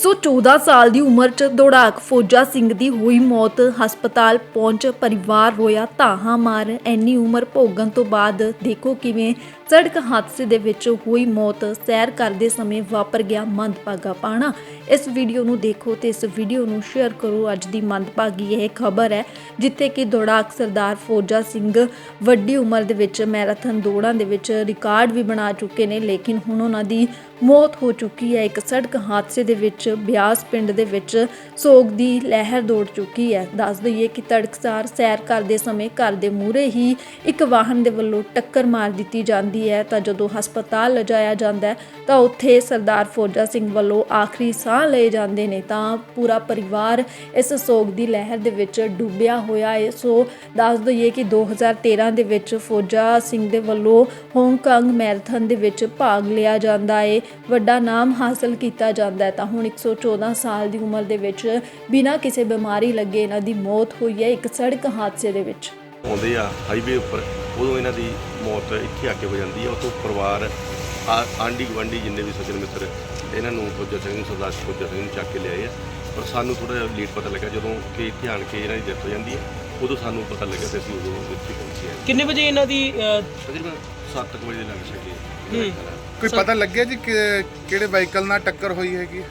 114 ਸਾਲ ਦੀ ਉਮਰ 'ਚ ਦੌੜਾਕ ਫੌਜਾ ਸਿੰਘ ਦੀ ਹੋਈ ਮੌਤ, ਹਸਪਤਾਲ ਪਹੁੰਚ, ਪਰਿਵਾਰ ਰੋਇਆ, ਧਾਹਾਂ ਮਾਰ ਐਨੀ ਉਮਰ ਭੋਗਣ ਤੋਂ ਬਾਅਦ ਦੇਖੋ ਕਿਵੇਂ ਸੜਕ ਹਾਦਸੇ ਦੇ ਵਿੱਚ ਹੋਈ ਮੌਤ। ਸੈਰ ਕਰਦੇ ਸਮੇਂ ਵਾਪਰ ਗਿਆ ਮੰਦਭਾਗਾ ਪਾਣਾ। ਇਸ ਵੀਡੀਓ ਨੂੰ ਦੇਖੋ ਤੇ ਇਸ ਵੀਡੀਓ ਨੂੰ ਸ਼ੇਅਰ ਕਰੋ। ਅੱਜ ਦੀ ਮੰਦਭਾਗੀ ਇਹ ਖਬਰ ਹੈ, ਜਿੱਥੇ ਕਿ ਦੌੜਾਕ ਸਰਦਾਰ ਫੌਜਾ ਸਿੰਘ ਵੱਡੀ ਉਮਰ ਦੇ ਵਿੱਚ ਮੈਰਾਥਨ ਦੌੜਾਂ ਦੇ ਵਿੱਚ ਰਿਕਾਰਡ ਵੀ ਬਣਾ ਚੁੱਕੇ ਨੇ, ਲੇਕਿਨ ਹੁਣ ਉਹਨਾਂ ਦੀ ਮੌਤ ਹੋ ਚੁੱਕੀ ਹੈ। ਇੱਕ ਸੜਕ ਹਾਦਸੇ ਦੇ ਵਿੱਚ ਬਿਆਸ ਪਿੰਡ ਦੇ ਵਿੱਚ ਸੋਗ ਦੀ ਲਹਿਰ ਦੌੜ ਚੁੱਕੀ ਹੈ। ਦੱਸ ਦਈਏ ਕਿ ਤੜਕਸਾਰ ਸੈਰ ਕਰਦੇ ਸਮੇਂ ਘਰ ਦੇ ਮੂਹਰੇ ਹੀ ਇੱਕ ਵਾਹਨ ਦੇ ਵੱਲੋਂ ਟੱਕਰ ਮਾਰ ਦਿੱਤੀ ਜਾਂਦੀ ਹੈ ਤਾਂ ਜਦੋਂ ਹਸਪਤਾਲ ਲਿਜਾਇਆ ਜਾਂਦਾ ਹੈ, ਤਾਂ ਉੱਥੇ ਸਰਦਾਰ ਫੌਜਾ ਸਿੰਘ ਵੱਲੋਂ ਆਖਰੀ ਸਾਹ ਲਏ ਜਾਂਦੇ ਨੇ ਤਾਂ ਪੂਰਾ ਪਰਿਵਾਰ ਇਸ ਸੋਗ ਦੀ ਲਹਿਰ ਦੇ ਵਿੱਚ ਡੁੱਬਿਆ ਹੋਇਆ ਹੈ। ਸੋ ਦੱਸ ਦਈਏ ਕਿ 2013 ਦੇ ਵਿੱਚ ਫੌਜਾ ਸਿੰਘ ਦੇ ਵੱਲੋਂ ਹਾਂਗਕਾਂਗ ਮੈਰਾਥਨ ਦੇ ਵਿੱਚ ਭਾਗ ਲਿਆ ਜਾਂਦਾ ਹੈ। ਵੱਡਾ ਨਾਮ ਹਾਸਲ ਕੀਤਾ ਜਾਂਦਾ ਹੈ ਤਾਂ ਹੁਣ 114 ਸਾਲ ਦੀ ਉਮਰ ਦੇ ਵਿੱਚ ਬਿਨਾਂ ਕਿਸੇ ਬਿਮਾਰੀ ਲੱਗੇ ਇਹਨਾਂ ਦੀ ਮੌਤ ਹੋਈ ਹੈ ਇੱਕ ਸੜਕ ਹਾਦਸੇ ਦੇ ਵਿੱਚ। ਆਉਂਦੇ ਆ ਹਾਈਵੇ ਉੱਪਰ ਉਦੋਂ ਇਹਨਾਂ ਦੀ ਮੌਤ ਇੱਥੇ ਆ ਕੇ ਹੋ ਜਾਂਦੀ ਹੈ ਉਤੋਂ ਪਰਿਵਾਰ ਆ- ਆਂਢੀ ਗੁਆਂਢੀ ਜਿੰਨੇ ਵੀ ਸੱਜਣ ਮਿੱਤਰ ਇਹਨਾਂ ਨੂੰ ਫੌਜਾ ਸਿੰਘ ਨੂੰ ਸਰਦਾਰ ਫੌਜਾ ਸਿੰਘ ਨੂੰ ਚੱਕ ਕੇ ਲਿਆਏ ਆ। ਪਰ ਸਾਨੂੰ ਥੋੜਾ ਜਿਹਾ ਲੇਟ ਪਤਾ ਲੱਗਾ ਜਦੋਂ ਕਿ ਇੱਥੇ ਆਣ ਕੇ ਇਹਨਾਂ ਦੀ ਡੈਥ ਹੋ ਜਾਂਦੀ ਹੈ ਉਦੋਂ ਸਾਨੂੰ ਪਤਾ ਲੱਗਾ ਤੇ ਅਸੀਂ ਉਦੋਂ ਇੱਥੇ ਪਹੁੰਚੇ ਆ। ਕਿੰਨੇ ਵਜੇ ਇਹਨਾਂ ਦੀ ਤਕਰੀਬਨ 7 ਵਜੇ ਦੇ ਲੱਗ ਸਕੇ। ਕੋਈ ਪਤਾ ਲੱਗਿਆ ਜੀ ਕਿ ਕਿਹੜੇ ਵਾਹੀਕਲ ਨਾਲ ਟੱਕਰ ਹੋਈ ਹੈਗੀ?